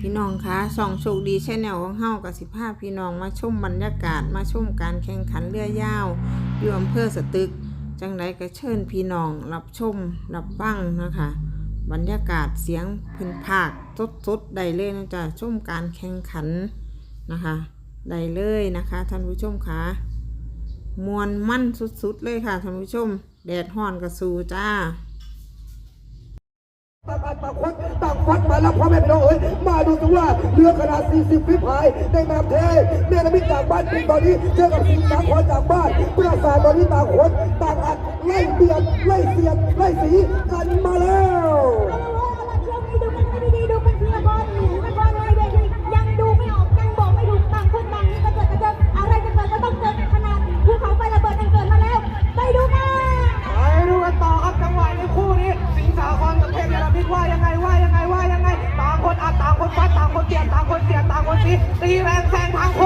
พี่น้องคะส่องโชคดีชนแนลของเฮากับสิภาพี่น้องมาชมบรรยากาศมาชมการแข่งขันเรือยาวอยู่อำเภอสตึก จังไดก็เชิญพี่น้องรับชมรับฟังนะคะ บรรยากาศเสียงพื้นภาคสดๆได้เลยนะจ๊ะชมการแข่งขันนะคะได้เลยนะคะท่านผู้ชมคะมวนมั่นสุดๆเลยค่ะท่านผู้ชม แดดฮ้อนกระสูจ้าต่างอันต่างคน ฟัดมาแล้วพ่อแม่พี่น้องเอ้ยมาดูสิว่าเรือขนาด 40 ฟิตพายในน้ำเทเนรมิตจากบ้านปิงตอนนี้เจอกับสิงห์นครจากบ้านปราสาทตอนนี้ต่างคนต่างอัดไล่เบียดไล่เสียดไล่สีกันมาแล้ว ตีตีแรงแซงทางโค้ง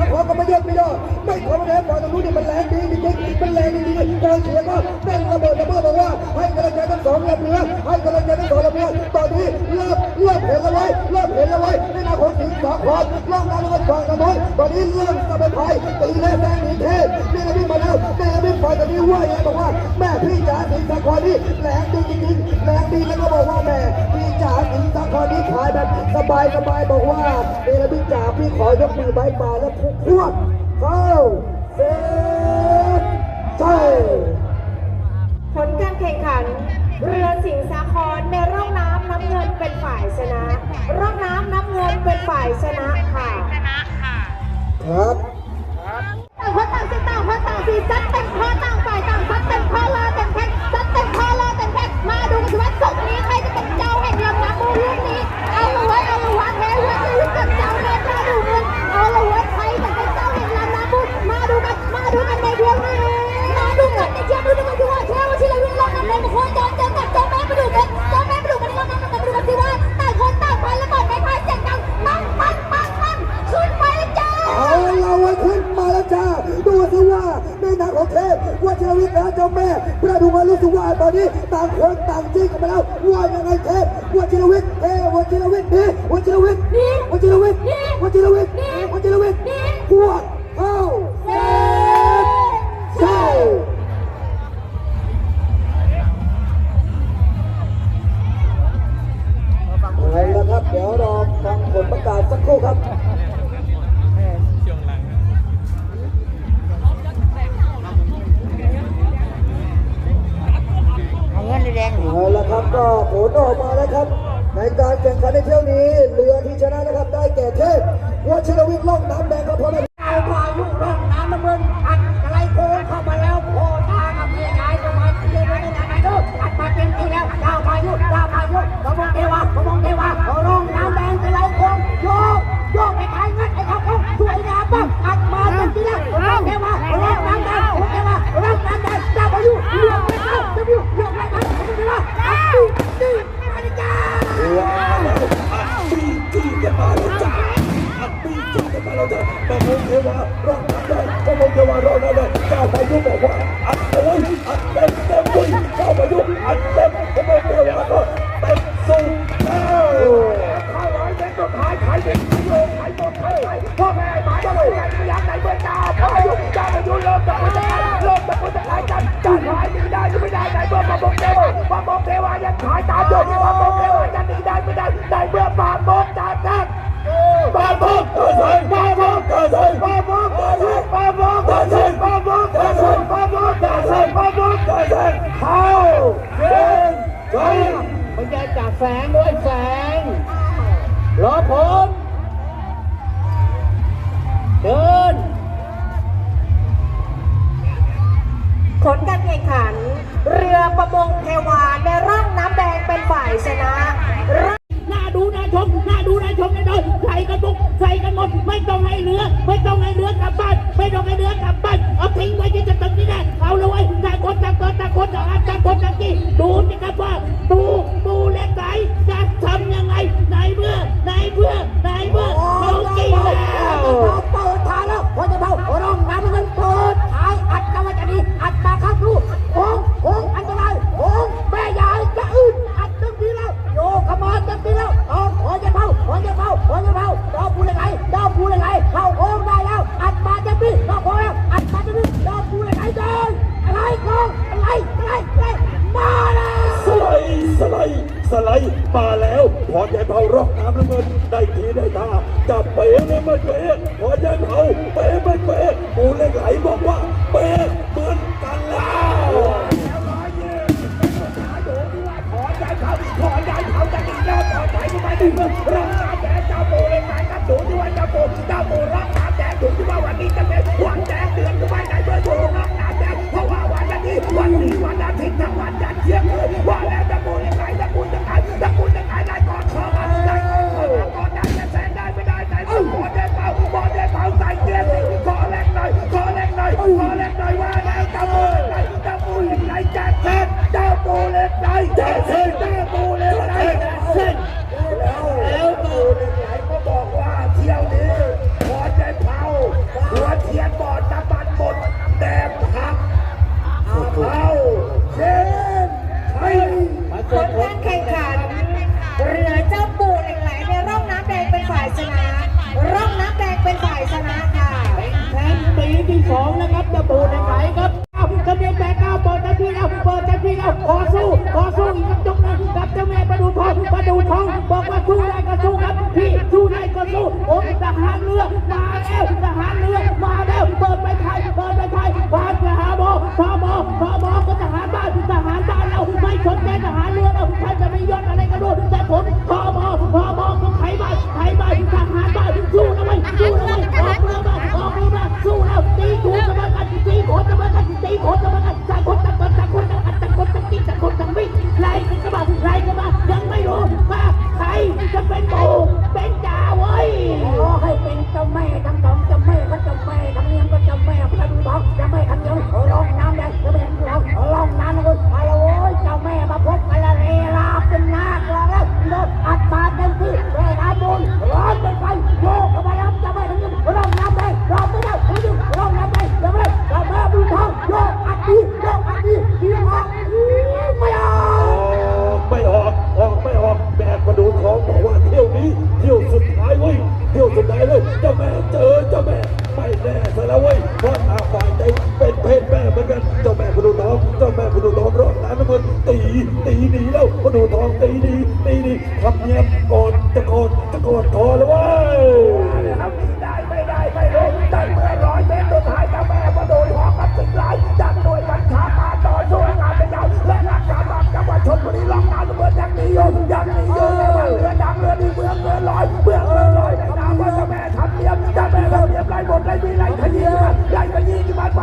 ในน้ำสิงห์นครก็ไม่เยอะไม่ย่อไม่ธรรมดาบอลตรงนู้นนี่มันแรงดีจริงๆมันแรงดีจริงๆกอเชียก็เต้นระเบิดระเบ้อบอกว่าให้กำลังใจทั้งสองลำเรือให้กำลังใจทั้งสองลำเรือตอนนี้เริ่มเริ่มเห็นแล้วไว้เริ่มเห็นแล้วไว้ในนาของสิงห์สาครล่องน้ำแล้วก็ฟังกันน้อยตอนนี้เริ่มจะเป็นภัยตีแรงแรงหนีเทพนี่นะพี่มาแล้วแม่พี่ฝ่ายตอนนี้ว่ายังไงบอกว่าแม่พี่จ๋าสิงห์สาครนี่แรงดีจริงๆแรงดีแล้วก็บอกว่าแม่พี่จ๋าสิงห์สาครนี่ขายแบบสบายสบายบอกว่านี่นะพี่จ๋าพี่ขอยกมือใบมาแล้วพุ่งพรวดเข้าเซฟใช่ผลการแข่งขัน เรือสิงห์สาครในร่องน้ำน้ำเงินเป็นฝ่ายชนะ ร่องน้ำน้ำเงินเป็นฝ่ายชนะค่ะครับต่างคนต่างสิต่างคนต่างสีซัดเต็มคอต่างฝ่ายต่างซัดเต็มคอ พว่าเจวิตนะเจ้าแม่ประดูมารู้สึกว่าตอนนี้ต่างคนต่างจิ้งกันมาแล้วว่ายังไงเทพว่าจิรวิทย์เทพว่าจิรวิทย์นี่ว่าจิรวิทย์นี่ว่าจิรวิทย์นี่ว่าจิรวิทย์นี่ว่าจิรวิทย์นี่พวกเข้าเซ สายตาโยนให้ความโมโหจะหนีได้ไม่ได้ได้เมื่อปาโมกจากนั้นปาโมกเกิดเหตุปาโมกเกิดเหตุปาโมกเกิดเหตุปาโมกเกิดเหตุปาโมกเกิดเหตุปาโมกเกิดเหตุปามกกดเหตุเข้าเดินไปไม่ใช่จากแสงด้วยแสงรอผมเดินขนการแข่งขัน รือประมงเทวาในร่องน้ำแดงเป็นฝ่ายชนะน่าดูน่าชมน่าดูน่าชมแน่นอนใส่กันทุกใส่กันหมดไม่ต้องให้เรือ ไม่ต้องให้เรือกลับบ้านไม่ต้องให้เรือกลับบ้านเอาทิ้งไว้ที่จะตึกนี่แหละเอาเลยเว้ต่างคนต่างเกิดต่างคนต่างอันต่างคนต่างกี่ดูสิครับว่าตูตูเล็กไหนจะทำยังไงไหนเมื่อไหนเมื่อไหนเมื่อเขากี่แล้วเปิดทางแล้วพอจะเท่าร่องน้ำมันเปิดท้างอัดกันว่าจะดีอัดมาครับลูก ป๋เลยไม่เป๋พอใจเผาเป๋ไม่เป๋ปูเล็กไหลบอกว่าเป๋เหมือนกันแล้วขอใจเขาขอใจเขาจะกินแล้วขอใจกูไม่ได้เงินรักษาแดงเจ้าปูเลยไหนครับดูที่ว่าเจ้าปูเจ้าปูรักษาแดงดูที่ว่าวันนี้จะเป็นวันแดงเดือนกูไม่ได้เบอร์ปูรักษาแดงเพราะว่าวันนี้วันนี้วันอาทิตย์ทั้งวันยันเที่ยงคืนว่า ที่สองนะครับจะปูเหล็กไหลครับเอากระเบียนแปดเก้าเปิดทันทีแล้วเปิดทันทีแล้วขอสู้ขอสู้อีกยกหนึงกับเจ้าแม่ประดูทองประดูทองบอกว่าสู้ได้ก็สู้ครับพี่สู้ได้ก็สู้ผมทหารเรือมาแล้วทหารเรือมาแล้วเปิดไปไทยเปิดไปไทยบ้านทหารบอทบทบก็ทหารบ้านทหารบ้านเราไม่สนใจทหารเรือเราท่านจะไมียศอะไรก็ดูแต่ผมทบทบก็ไทยบ้านไทยบ้าน แม่มาดูทองร้องน้ำน้ำเงินตีตีหนีแล้วมาดูทองตีดีตีดีทำเงียบก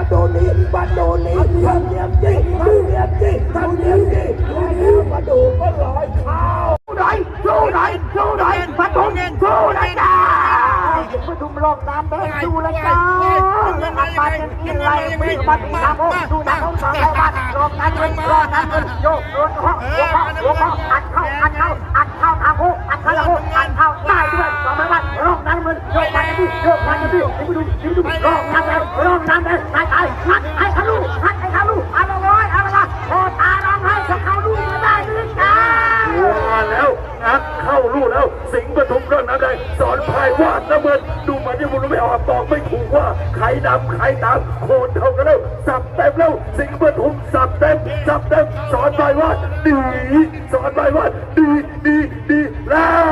โดนี้บ้านโดนี้ทำเนียมจริงทำเนียมจริงทำเนียมจริงแล้วมาดูก็ลอยข้าสู้ไหนสู้ไหนสู้ไหนปฐมสู้ไหนจ้าปทุมลงน้ำแดงดูเลยจ้าอัดมาเต็มที่ไล่วิ่งมาตีตามโอ้ดูทางของสองแล้วบ้านลงน้ำเงินรอน้ำเงินโยกโยนห้องโยกห้องโยกห้องอัดเข้าอัดเข้าอัดเข้าทางโอ้อัดเข้าทางโอ้อัดเข้าได้ด้วยสองไม้บ้านลงน้ำเงินโยกมาที่โยกมาที่นี่ไปดูไปดูลงน้ำแดงลงน้ำแดงตายตายอัดให้เขาลูกอัดให้เขาลูกอัดเอาไว้อัดเอาไว้โอตาร้องไห้เข้าลูกมาได้หรือจ้ามาแล้วนักเข้าลู่แล้ว สิงห์ปฐมเรื่องนั้นได้สอนพายวาดน้ำเงินดูมันที่มันไม่ออกบอกไม่ถูกว่าใครนำใครตามโคนเท่ากันแล้วสับเต็มแล้ว สิงห์ปฐมสับเต็มสับเต็มสอนพายวาดดีสอนพายวาดดีดีดีแล้ว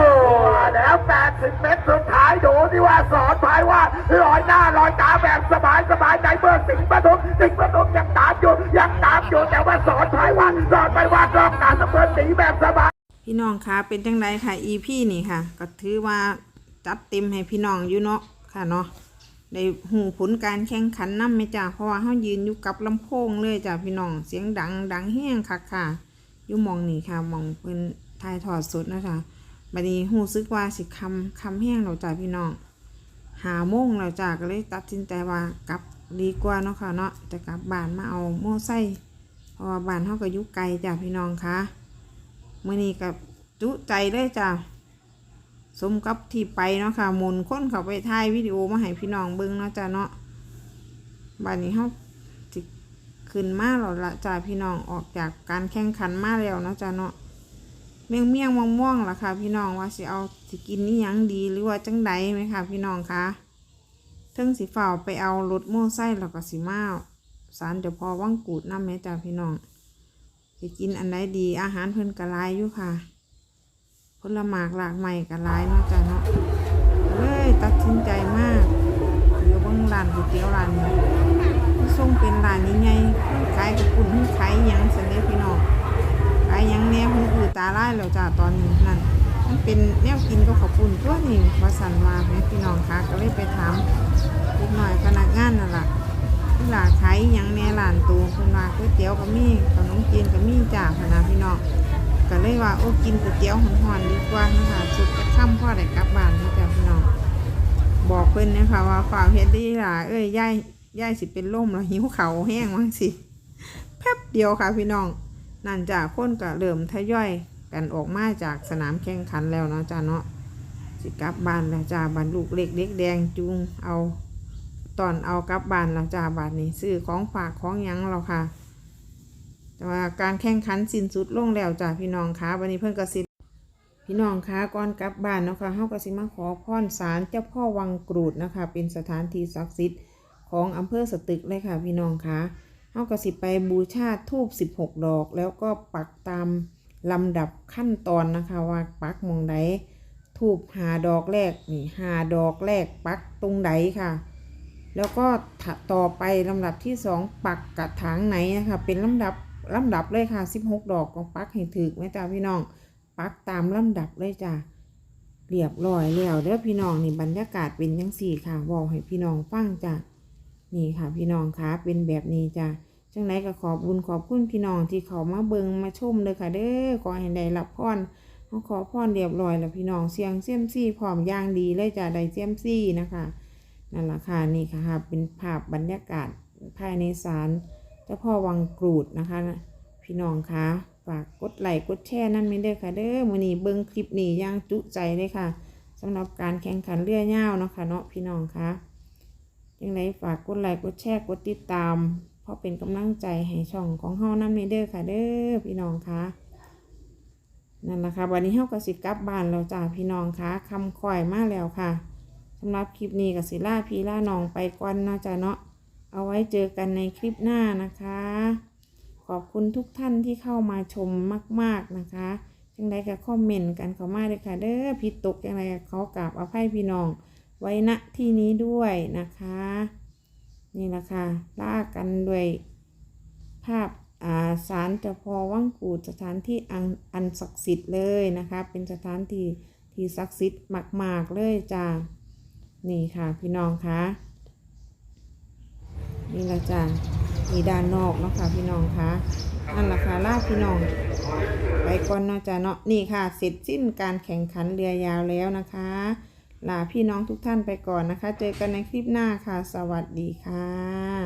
มาแล้ว 80 เมตรสุดท้ายดู ที่ว่าสอนภายว่าลอยหน้าลอยตาแบบสบายสบายใจเมื่อสิงห์ปฐมสิงห์ปฐมยังตามอยู่ยังตามอยู่แต่ว่าสอนภายว่าสอนภายว่ารอบการเสมอหนีแบบสบายพี่น้องคะเป็นจังไดค่ะ EP นี่ค่ะ ก็ถือว่าจัดเต็มให้พี่น้องอยู่เนาะค่ะเนาะได้หูผลการแข่งขันนำไหมจ้าเพราะว่าเฮายืนอยู่กับลำโพงเลยจ้าพี่น้องเสียงดังดังแห้งคักค่ะอยู่มองนี่ค่ะมองเพิ่นถ่ายทอดสุดนะคะบัดนี้หูซึกว่าสิคำคำแห้งเราจ้าพี่น้อง หาโมงเราจ้าก็เลยตัดสินใจว่ากลับดีกว่าเนาะค่ะเนาะจะกลับบ้านมาเอาโม่ไส้เพราะว่าบ้านเฮาก็อยู่ไกลจ้าพี่น้องค่ะมื้อนี้ก็จุใจเลยจ้าสมกับที่ไปเนาะค่ะมุนค้นเขาไปถ่ายวิดีโอมาให้พี่น้องเบิ่งเนาะจ้ะเนาะบัดนี้เฮาสิขึ้นมาแล้วละจ้ะพี่น้องออกจากการแข่งขันมาแล้วเนาะจ้ะเนาะ เมี่ยงเมี่ยงม่วงม่วงล่ะค่ะ พี่น้องว่าสิเอาสิกินนี่ยังดีหรือว่าจังใดไหมค่ะ พี่น้องคะเทิงสิฝ่าไปเอารถโม่ไส้แล้วก็สิมาสารเดี๋ยวพอว่างกูดน้ำแม่จ้ะพี่น้องสิกินอันใดดีอาหารเพิ่นกระลายอยู่ค่ะผลหมากหลากใหม่กับร้ายเนาะจ้ะเนาะเลยตัดสินใจมากเดี๋ยวเบางร้านก๋วยเตี๋ยวร้านนี้ที่ส่งเป็นร้านนี้ไงขายกับปุ่นขายยังสันเดพี่น้อง ยังแนวหูอือตาลายแล้วจ้ะตอนนี้นั่นมันเป็นแนวกินก็ขอบปุ่นตัวนี่ว่าสันว่าแม่พี่น้องคะก็เลยไปถามนิดหน่อยพนักงานนั่นแหละที่ร้านขายยังแน่ร้านตูคนว่าก๋วยเตี๋ยวก็มีขนมจีนก็มีจ้าพนะพี่น้องก็เลยว่าโอ้กินก๋วยเตี๋ยวหอนๆดีกว่านะคะสุดจะค่ำพ่อได้กลับบ้านนะจ๊ะพี่น้องบอกเพิ่อนนะคะว่าฝ่าเฮ็ดดีล่ะเอ้ยย่ายย่ายสิเป็นลมแล้วหิวเขาแห้งมั้งสิแป๊บเดียวค่ะพี่น้อง นั่นจ้ะคนก็เริ่มทยอยกันออกมาจากสนามแข่งขันแล้วเนาะจ้ะเนาะสิกลับบ้านแล้วจ้าบ้านลูกเล็กเด็กแดงจุงเอาตอนเอากลับบ้านแล้วจ้าบาทนี้ซื้อของฝากของยังเราค่ะ แต่ว่าการแข่งขันสิ้นสุดลงแล้วจ้ะพี่น้องคะวันนี้เพิ่นก็สิพี่น้องคะก่อนกลับบ้านเนาะคะเฮาก็สิมาขอพรศาลเจ้าพ่อวังกรูดนะคะ เป็นสถานที่ศักดิ์สิทธิ์ของอำเภอสตึกเลยค่ะ พี่น้องคะ เฮาก็สิไปบูชาทูบ16ดอก แล้วก็ปักตามลำดับขั้นตอนนะคะว่าปักมองใดทูบหาดอกแรกนี่หาดอกแรกปักตรงใดค่ะ แล้วก็ต่อไปลำดับที่สองปักกระถางไหนนะคะเป็นลำดับลำดับเลยค่ะ16ดอกของปักให้ถึกไหมจ้าพี่น้อง ปักตามลำดับเลยจ้าเรียบร้อยแล้วเด้อพี่น้องนี่บรรยากาศเป็นยังสี่ค่ะบอกให้พี่น้องฟังจ้า นี่ค่ะพี่น้องคะเป็นแบบนี้จ้าจังไหนก็ขอบบุญขอบคุณพี่น้องที่เขามาเบิงมาชมเลยค่ะ เด้อขอให้ได้รับพรเขาขอพรเรียบร้อยแล้วพี่น้องเสียงเซียมซี่พร้อมย่างดีเลยจ้าได้เซียมซี่นะคะนั่นแหละค่ะนี่ค่ะเป็นภาพบรรยากาศภายในศาลเจ้าพ่อวังกรูดนะคะ พี่น้องคะฝากกดไลค์กดแชร์นั่นไม่ได้อค่ะ เด้อมือนี้เบิ่งคลิปนี้ย่างจุใจเลยค่ะสำหรับการแข่งขันเรือยาวเนาะค่ะเนาะพี่น้องคะ ยังไงฝากกดไลค์กดแชร์กดติดตาม เพราะเป็นกำลังใจให้ช่องของเฮานั่นไม่ได้อค่ะเด้อพี่น้องคะนั่นแหละค่ะวันนี้เฮาก็สิกลับบ้านแล้วจ้าพี่น้องคะคำคอยมากแล้วค่ะสำหรับคลิปนี้กับศิล่าพีล่าน้องไปก่อนนะจ๊ะเนาะเอาไว้เจอกันในคลิปหน้านะคะ ขอบคุณทุกท่านที่เข้ามาชมมาก ๆนะคะจังใดก็คอมเมนต์กันเข้ามาเลยค่ะ เด้อผิดตกยังไงก็ขอกราบอภัยพี่น้อง ไว้ณที่นี้ด้วยนะคะ นี่แหละค่ะล่ากันด้วยภาพอ่าศาลเจ้าพ่อวังกูดสถานที่อันอันศักดิ์สิทธิ์เลยนะคะ เป็นสถานที่ที่ศักดิ์สิทธิ์มากๆเลยจ้านี่ค่ะพี่น้องคะนี่ละจ้ะมีด้านนอกเนาะค่ะพี่น้องคะนั่นแหละค่ะลาพี่น้องไปก่อนเนาะจ้ะเนาะนี่ค่ะเสร็จสิ้นการแข่งขันเรือยาวแล้วนะคะ ลาพี่น้องทุกท่านไปก่อนนะคะ เจอกันในคลิปหน้าค่ะ สวัสดีค่ะ